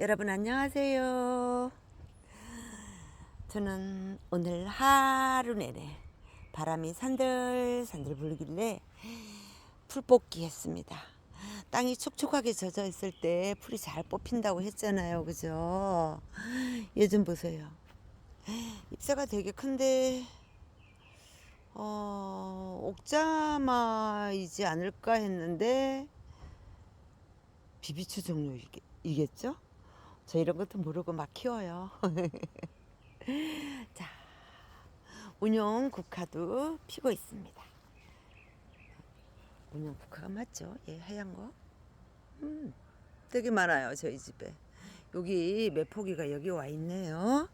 여러분 안녕하세요. 저는 오늘 하루 내내 바람이 산들산들 불길래 풀 뽑기 했습니다. 땅이 촉촉하게 젖어 있을 때 풀이 잘 뽑힌다고 했잖아요. 그죠? 얘 좀 보세요. 잎사가 되게 큰데 어, 옥자마이지 않을까 했는데 비비추 종류이겠죠? 저 이런 것도 모르고 막 키워요. 자, 운용 국화도 피고 있습니다. 운용 국화가 맞죠? 예, 하얀 거. 음, 되게 많아요, 저희 집에. 여기 매포기가 여기 와 있네요.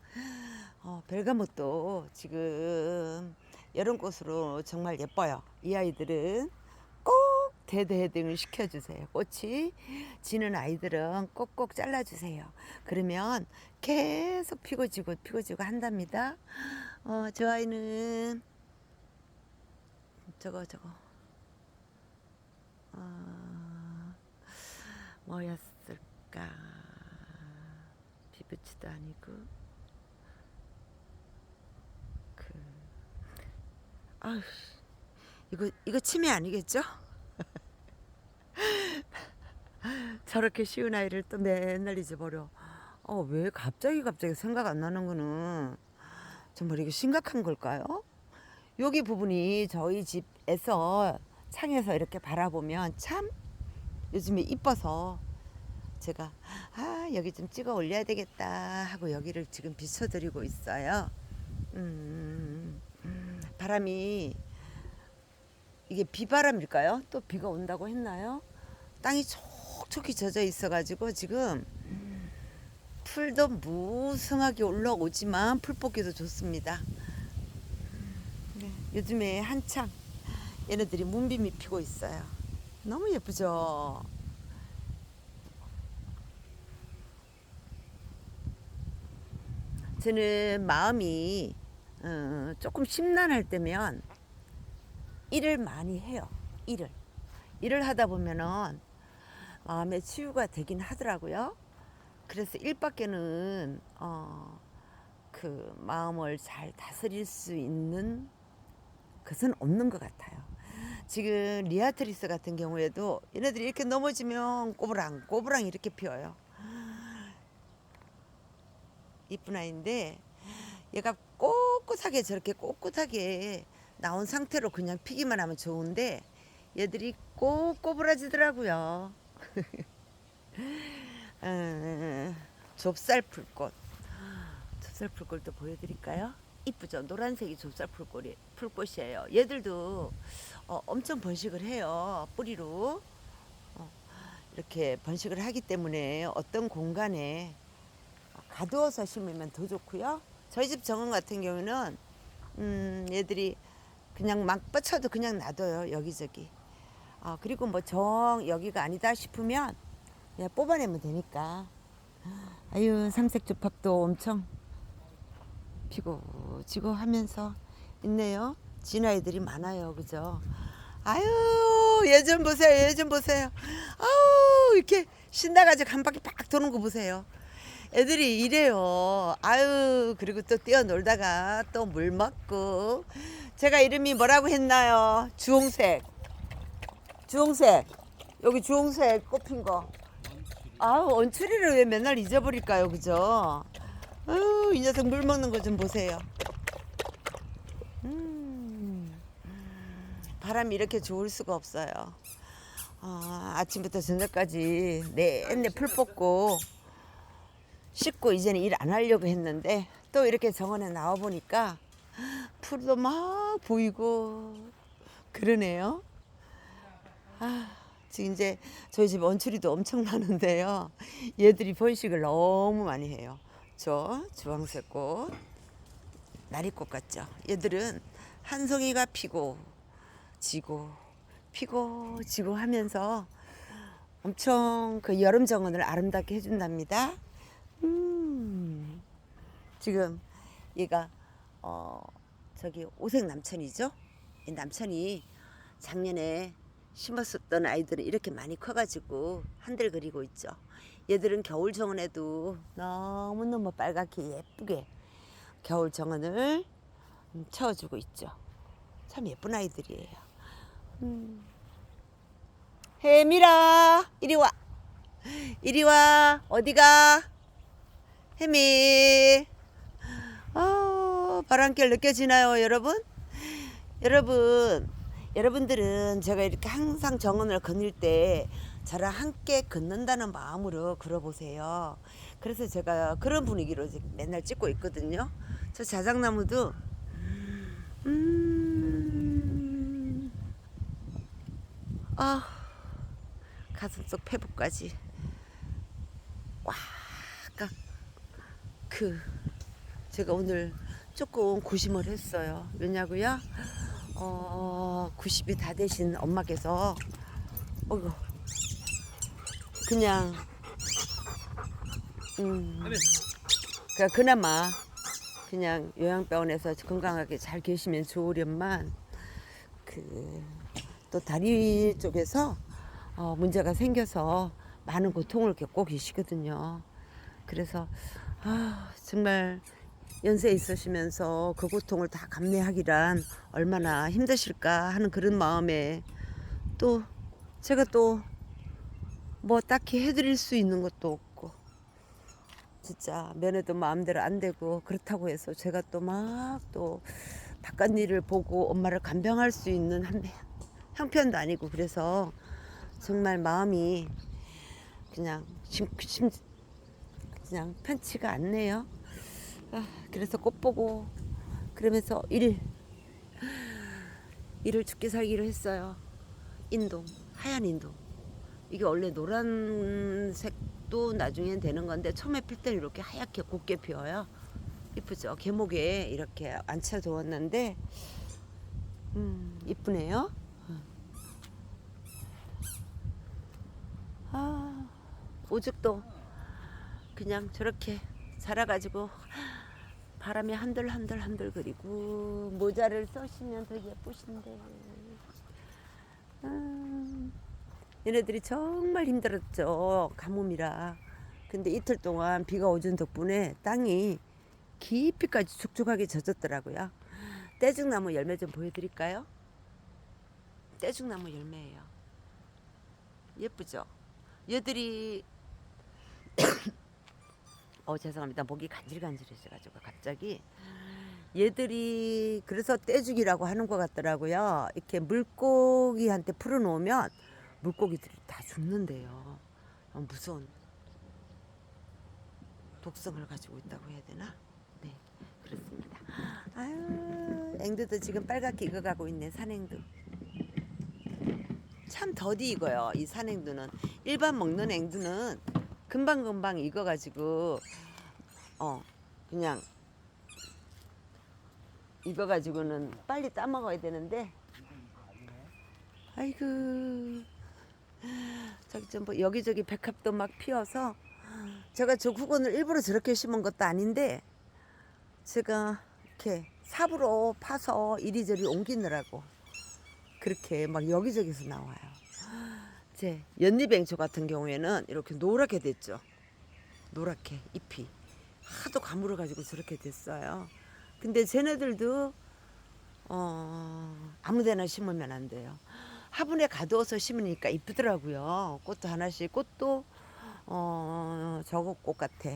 어, 벨가못도 지금 여름꽃으로 정말 예뻐요. 이 아이들은 꼭 대대등을 시켜주세요. 꽃이 지는 아이들은 꼭꼭 잘라주세요. 그러면 계속 피고 지고 피고 지고 한답니다. 어, 저 아이는 저거 저거 어, 뭐였을까? 비브치도 아니고 그 아휴 이거 이거 치매 아니겠죠? 저렇게 쉬운 아이를 또 맨날 잊어버려. 어, 왜 갑자기 갑자기 생각 안 나는 거는 정말 이게 심각한 걸까요? 여기 부분이 저희 집에서 창에서 이렇게 바라보면 참 요즘에 이뻐서 제가 아 여기 좀 찍어 올려야 되겠다 하고 여기를 지금 비춰드리고 있어요. 음, 바람이 이게 비바람일까요? 또 비가 온다고 했나요? 땅이 촉촉히 젖어 있어가지고 지금 풀도 무성하게 올라오지만 풀 뽑기도 좋습니다. 네, 요즘에 한창 얘네들이 문빔이 피고 있어요. 너무 예쁘죠? 저는 마음이 어, 조금 심란할 때면 일을 많이 해요. 일을. 일을 하다 보면은 마음의 치유가 되긴 하더라고요. 그래서 일밖에는 어, 그 마음을 잘 다스릴 수 있는 것은 없는 것 같아요. 지금 리아트리스 같은 경우에도 얘네들이 이렇게 넘어지면 꼬부랑 꼬부랑 이렇게 피어요. 이쁜 아이인데 얘가 꼿꼿하게 저렇게 꼿꼿하게 나온 상태로 그냥 피기만 하면 좋은데 얘들이 꼭 꼬부라지더라고요. 음, 좁쌀 풀꽃. 좁쌀 풀꽃도 보여드릴까요? 이쁘죠? 노란색이 좁쌀 풀꽃이, 풀꽃이에요. 얘들도 어, 엄청 번식을 해요. 뿌리로. 어, 이렇게 번식을 하기 때문에 어떤 공간에 가두어서 심으면 더 좋고요. 저희 집 정원 같은 경우는 음, 얘들이 그냥 막 뻗쳐도 그냥 놔둬요 여기저기. 아 그리고 뭐 정 여기가 아니다 싶으면 그냥 뽑아내면 되니까. 아유 삼색 조팝도 엄청 피고 지고 하면서 있네요. 진아이들이 많아요, 그죠? 아유 얘좀 보세요, 얘좀 보세요. 아우 이렇게 신나가지고 한 바퀴 팍 도는 거 보세요. 애들이 이래요. 아유, 그리고 또 뛰어놀다가 또 물 먹고. 제가 이름이 뭐라고 했나요? 주홍색. 주홍색. 여기 주홍색 꽃핀 거. 아우, 원추리를 왜 맨날 잊어버릴까요? 그죠? 아유, 이 녀석 물 먹는 거 좀 보세요. 음, 바람이 이렇게 좋을 수가 없어요. 아, 아침부터 저녁까지 내내 풀 뽑고 씻고 이제는 일 안 하려고 했는데 또 이렇게 정원에 나와 보니까 풀도 막 보이고 그러네요. 아, 지금 이제 저희 집 원추리도 엄청 많은데요. 얘들이 번식을 너무 많이 해요. 저 주황색 꽃, 나리꽃 같죠? 얘들은 한 송이가 피고 지고 피고 지고 하면서 엄청 그 여름 정원을 아름답게 해준답니다. 음, 지금 얘가 어 저기 오색 남천이죠. 이 남천이 작년에 심었었던 아이들은 이렇게 많이 커가지고 한들 그리고 있죠. 얘들은 겨울 정원에도 너무너무 빨갛게 예쁘게 겨울 정원을 음, 채워주고 있죠. 참 예쁜 아이들이에요. 음. 혜미라 이리 와 이리 와 어디가 혜미 아 바람결 느껴지나요 여러분 여러분 여러분들은 제가 이렇게 항상 정원을 거닐 때 저랑 함께 걷는다는 마음으로 걸어보세요 그래서 제가 그런 분위기로 맨날 찍고 있거든요 저 자작나무도 음, 아 가슴속 페북까지 와, 아까 그 제가 오늘 조금 고심을 했어요. 왜냐고요? 어, 90이 다 되신 엄마께서 어이구 그냥 음, 그러니까 그나마 그냥 요양병원에서 건강하게 잘 계시면 좋으련만 그 또 다리 쪽에서 어, 문제가 생겨서 많은 고통을 겪고 계시거든요. 그래서 아, 정말 연세 있으시면서 그 고통을 다 감내하기란 얼마나 힘드실까 하는 그런 마음에 또 제가 또 뭐 딱히 해드릴 수 있는 것도 없고 진짜 면회도 마음대로 안 되고 그렇다고 해서 제가 또 막또 바깥 일을 보고 엄마를 간병할 수 있는 한 형편도 아니고 그래서 정말 마음이 그냥 심, 심, 그냥 편치가 않네요. 아, 그래서 꽃 보고 그러면서 일 일을 죽게 살기로 했어요. 인동 하얀 인동 이게 원래 노란색도 나중엔 되는 건데 처음에 필 때는 이렇게 하얗게 곱게 피어요. 이쁘죠? 계목에 이렇게 앉혀두었는데 음 이쁘네요. 아 오죽도 그냥 저렇게 자라가지고 바람에 한들한들 한들 그리고 모자를 써시면 더 예쁘신데 아, 얘네들이 정말 힘들었죠 가뭄이라 근데 이틀 동안 비가 오준 덕분에 땅이 깊이까지 축축하게 젖었더라고요 떼죽나무 열매 좀 보여드릴까요? 떼죽나무 열매예요 예쁘죠? 얘들이 어 죄송합니다. 목이 간질간질해져가지고 갑자기 얘들이 그래서 떼죽이라고 하는 것 같더라고요. 이렇게 물고기한테 풀어놓으면 물고기들이 다 죽는데요. 어, 무서운 독성을 가지고 있다고 해야 되나? 네 그렇습니다. 아유 앵두도 지금 빨갛게 익어가고 있네 산앵두. 참 더디 익어요 이 산앵두는. 일반 먹는 앵두는 금방금방 익어가지고 어 그냥 익어가지고는 빨리 따먹어야 되는데 아이고 저기 좀 뭐 여기저기 백합도 막 피어서 제가 저 후건을 일부러 저렇게 심은 것도 아닌데 제가 이렇게 삽으로 파서 이리저리 옮기느라고 그렇게 막 여기저기서 나와요. 제 연잎앵초 같은 경우에는 이렇게 노랗게 됐죠. 노랗게 잎이 하도 가물어 가지고 저렇게 됐어요. 근데 쟤네들도 어 아무데나 심으면 안 돼요. 화분에 가두어서 심으니까 이쁘더라고요. 꽃도 하나씩 꽃도 어 저거 꽃 같아.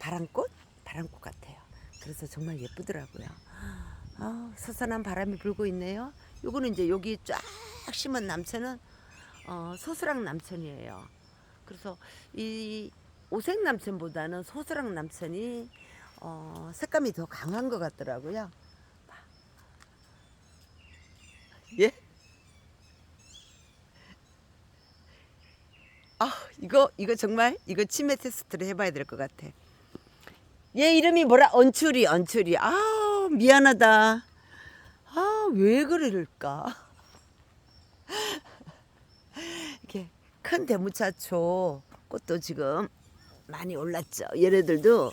바람꽃? 바람꽃 같아요. 그래서 정말 예쁘더라고요. 아, 서산한 바람이 불고 있네요. 요거는 이제 여기 쫙 심은 남천은 어, 소스랑 남천이에요. 그래서 이 오색 남천보다는 소스랑 남천이 어, 색감이 더 강한 것 같더라고요. 예? 아 이거 이거 정말 이거 치매 테스트를 해봐야 될 것 같아. 얘 이름이 뭐라? 언추리 언추리. 아 미안하다. 아 왜 그럴까? 큰 대무차초 꽃도 지금 많이 올랐죠. 얘네들도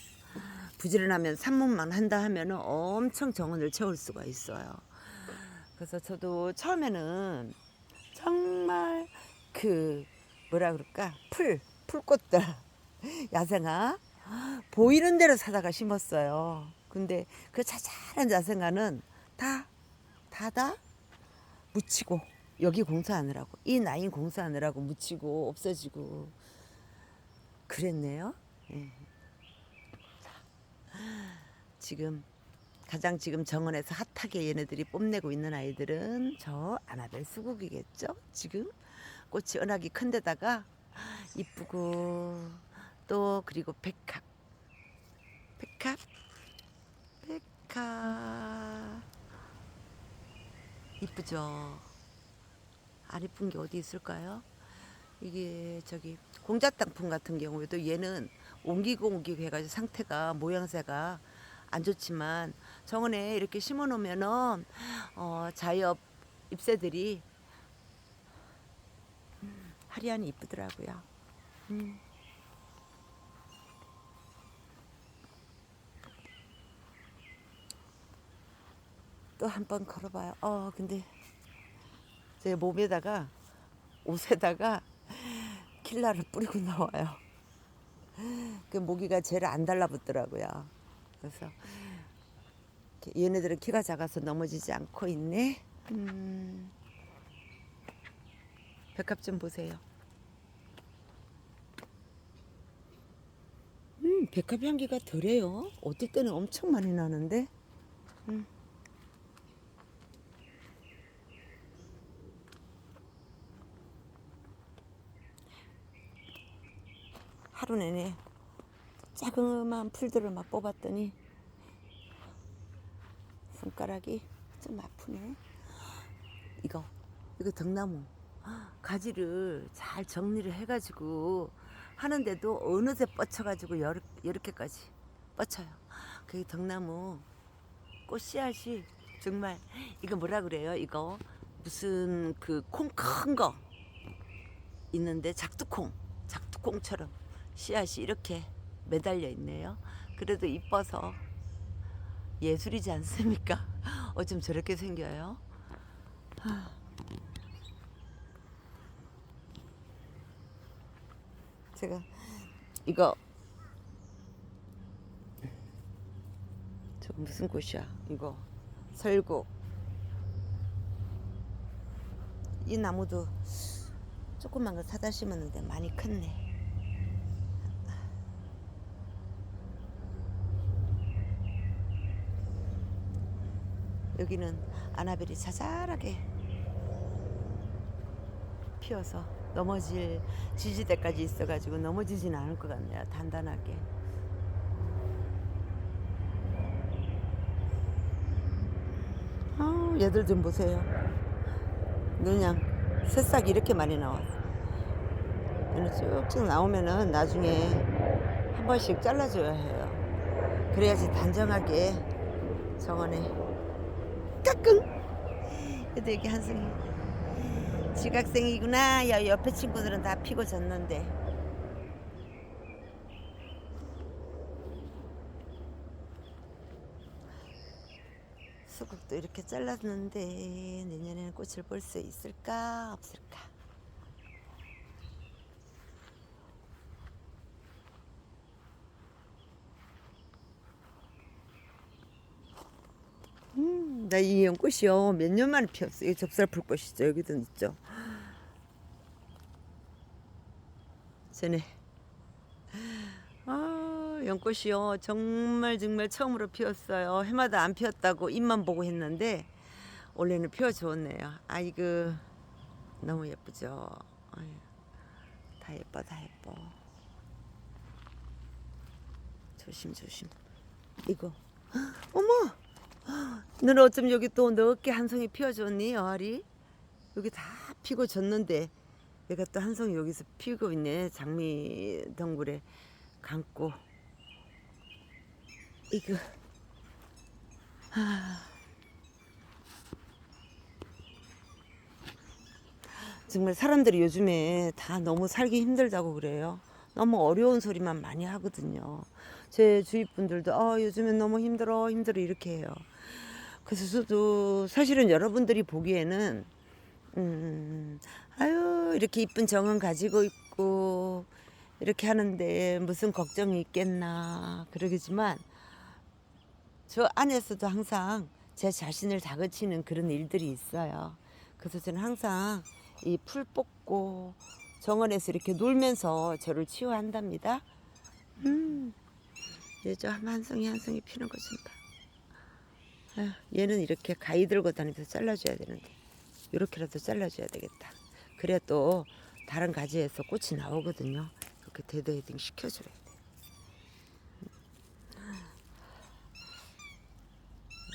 부지런하면 산문만 한다 하면은 엄청 정원을 채울 수가 있어요. 그래서 저도 처음에는 정말 그 뭐라 그럴까 풀 풀꽃들 야생화 보이는 대로 사다가 심었어요. 근데 그 자잘한 야생화는 다 다다 묻히고 여기 공사하느라고 이 라인 공사하느라고 묻히고 없어지고 그랬네요. 예. 자, 지금 가장 지금 정원에서 핫하게 얘네들이 뽐내고 있는 아이들은 저 아나벨 수국이겠죠. 지금 꽃이 은하기 큰 데다가 이쁘고 또 그리고 백합 백합 백합 이쁘죠. 안 이쁜 게 어디 있을까요? 이게 저기 공자땅풍 같은 경우에도 얘는 옮기고 옮기고 해가지고 상태가 모양새가 안 좋지만 정원에 이렇게 심어 놓으면은 어, 자엽 잎새들이 음, 하리하니 이쁘더라고요. 음. 또한 번 걸어봐요. 어 근데 제 몸에다가 옷에다가 킬라를 뿌리고 나와요. 그 모기가 쟤를 안 달라붙더라고요. 그래서 얘네들은 키가 작아서 넘어지지 않고 있네. 음. 백합 좀 보세요. 음, 백합 향기가 덜해요. 어떨 때는 엄청 많이 나는데. 하루 내내 자그마한 풀들을 막 뽑았더니 손가락이 좀 아프네. 이거 이거 등나무 가지를 잘 정리를 해가지고 하는데도 어느새 뻗쳐가지고 여러, 이렇게까지 뻗쳐요. 그게 등나무 꽃 씨앗이 정말 이거 뭐라 그래요? 이거 무슨 그 콩 큰 거 있는데 작두콩 작두콩처럼 씨앗이 이렇게 매달려 있네요. 그래도 이뻐서 예술이지 않습니까? 어쩜 저렇게 생겨요? 하. 제가 이거 저 무슨 꽃이야? 이거 설국 이 나무도 조그만 거 사다 심었는데 많이 컸네. 여기는 아나벨이 자잘하게 피어서 넘어질 지지대까지 있어가지고 넘어지진 않을 것 같네요. 단단하게. 아, 얘들 좀 보세요. 그냥 새싹 이렇게 많이 나왔어. 얘는 쭉쭉 나오면은 나중에 한 번씩 잘라줘야 해요. 그래야지 단정하게 정원에 까꿍. 그래도 이게 한승이 지각생이구나. 야 옆에 친구들은 다 피고 졌는데. 수국도 이렇게 잘랐는데 내년에는 꽃을 볼 수 있을까 없을까? 음, 나 이 연꽃이요 몇 년 만에 피었어요. 이 접살 풀꽃이죠. 여기도 있죠. 전에 아 연꽃이요 정말 정말 처음으로 피었어요. 해마다 안 피었다고 잎만 보고 했는데 올해는 피어 좋네요. 아이고 너무 예쁘죠. 아유, 다 예뻐 다 예뻐. 조심 조심. 이거 어머. 너는 어쩜 여기 또 넓게 한 송이 피워줬니 어리? 여기 다 피고 졌는데 내가 또 한 송이 여기서 피고 있네 장미 덩굴에 감고 이거 아. 정말 사람들이 요즘에 다 너무 살기 힘들다고 그래요. 너무 어려운 소리만 많이 하거든요. 제 주위 분들도 아, 요즘엔 너무 힘들어, 힘들어 이렇게 해요. 그래서 저도 사실은 여러분들이 보기에는 음, 아유 이렇게 이쁜 정은 가지고 있고 이렇게 하는데 무슨 걱정이 있겠나 그러겠지만 저 안에서도 항상 제 자신을 다그치는 그런 일들이 있어요. 그래서 저는 항상 이 풀 뽑고 정원에서 이렇게 놀면서 저를 치유한답니다. 음, 얘저 한 송이 한 송이 피는 거좀 봐. 아휴, 얘는 이렇게 가위 들고 다니면서 잘라줘야 되는데 이렇게라도 잘라줘야 되겠다. 그래야 또 다른 가지에서 꽃이 나오거든요. 이렇게 데드헤딩 시켜줘야 돼.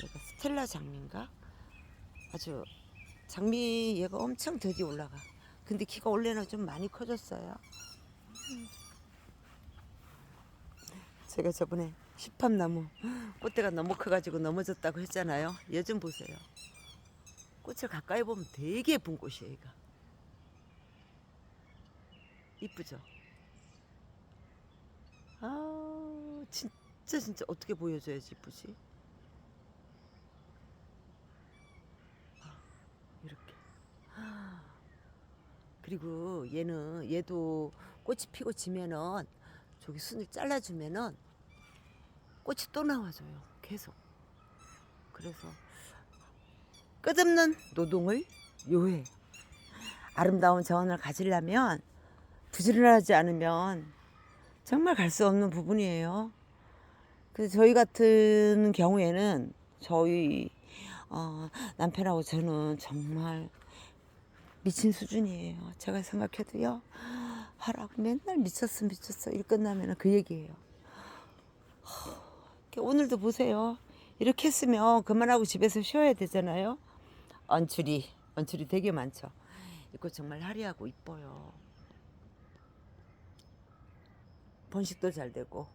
얘가 스텔라 장미인가? 아주 장미 얘가 엄청 더디 올라가. 근데 키가 원래는 좀 많이 커졌어요. 제가 저번에 시팝나무 꽃대가 너무 커가지고 넘어졌다고 했잖아요. 얘 좀 보세요. 꽃을 가까이 보면 되게 예쁜 꽃이에요, 얘가. 이쁘죠? 아, 진짜 진짜 어떻게 보여줘야지 이쁘지? 아, 이렇게. 아, 그리고 얘는 얘도 꽃이 피고 지면은 저기 순을 잘라주면은 꽃이 또 나와줘요. 계속. 그래서 끝없는 노동을 요해. 아름다운 정원을 가지려면 부지런하지 않으면 정말 갈 수 없는 부분이에요. 그래서 저희 같은 경우에는 저희 어, 남편하고 저는 정말 미친 수준이에요. 제가 생각해도요. 하라고 맨날 미쳤어 미쳤어 일 끝나면 그 얘기예요. 허, 오늘도 보세요. 이렇게 했으면 그만하고 집에서 쉬어야 되잖아요. 언출이 언출이 되게 많죠. 이거 정말 화려하고 이뻐요. 번식도 잘 되고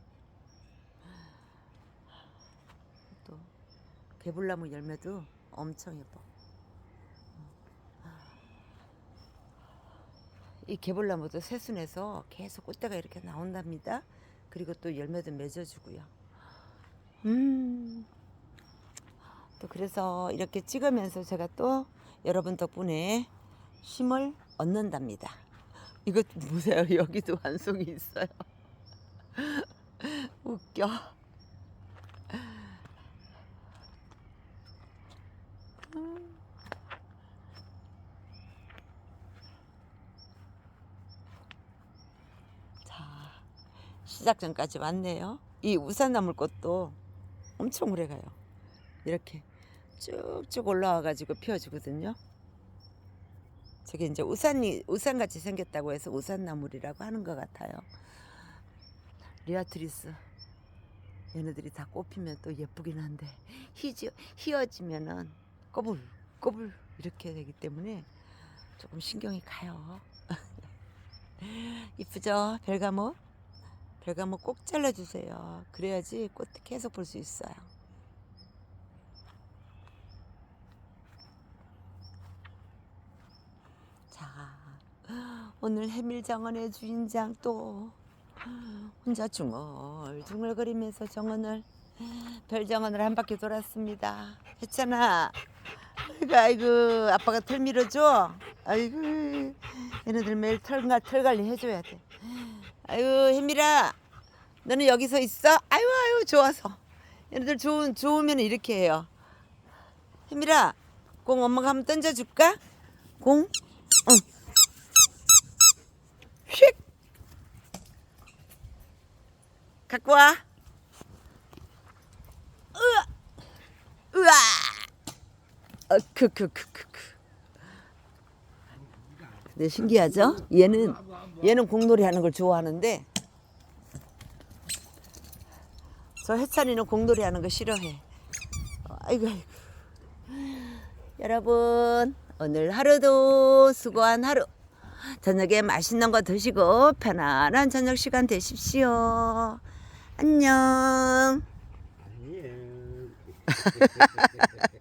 또 개불나무 열매도 엄청 예뻐. 이 개불나무도 새순에서 계속 꽃대가 이렇게 나온답니다. 그리고 또 열매도 맺어주고요. 음. 또 그래서 이렇게 찍으면서 제가 또 여러분 덕분에 힘을 얻는답니다. 이것 보세요. 여기도 완송이 있어요. 웃겨. 자, 시작 전까지 왔네요. 이 우산 나물 꽃도 엄청 오래 가요. 이렇게 쭉쭉 올라와 가지고 피어주거든요. 저게 이제 우산이 우산 같이 생겼다고 해서 우산나물이라고 하는 것 같아요. 리아트리스 얘네들이 다 꽃피면 또 예쁘긴 한데 희지, 휘어지면은 꼬불 꼬불 이렇게 되기 때문에 조금 신경이 가요. 이쁘죠? 별가모? 별가모 꼭 잘라주세요. 그래야지 꽃 계속 볼 수 있어요. 자, 오늘 해밀정원의 주인장 또 혼자 중얼중얼거리면서 정원을 별정원을 한 바퀴 돌았습니다. 했잖아. 아이고, 아이고 아빠가 털 밀어줘. 아이고 얘네들 매일 털가 털 관리 해줘야 돼. 아이고 혜미라 너는 여기서 있어? 아이고 아이고 좋아서 얘네들 좋은 좋으면 이렇게 해요. 혜미라 공 엄마가 한번 던져줄까? 공? 응. 휙 갖고 와. 으아, 으아. 어, 크크크크크. 근데 신기하죠? 얘는 얘는 공놀이 하는 걸 좋아하는데 저 해찬이는 공놀이 하는 거 싫어해. 어, 아이고 아이고. 여러분 오늘 하루도 수고한 하루. 저녁에 맛있는 거 드시고 편안한 저녁 시간 되십시오. 안녕.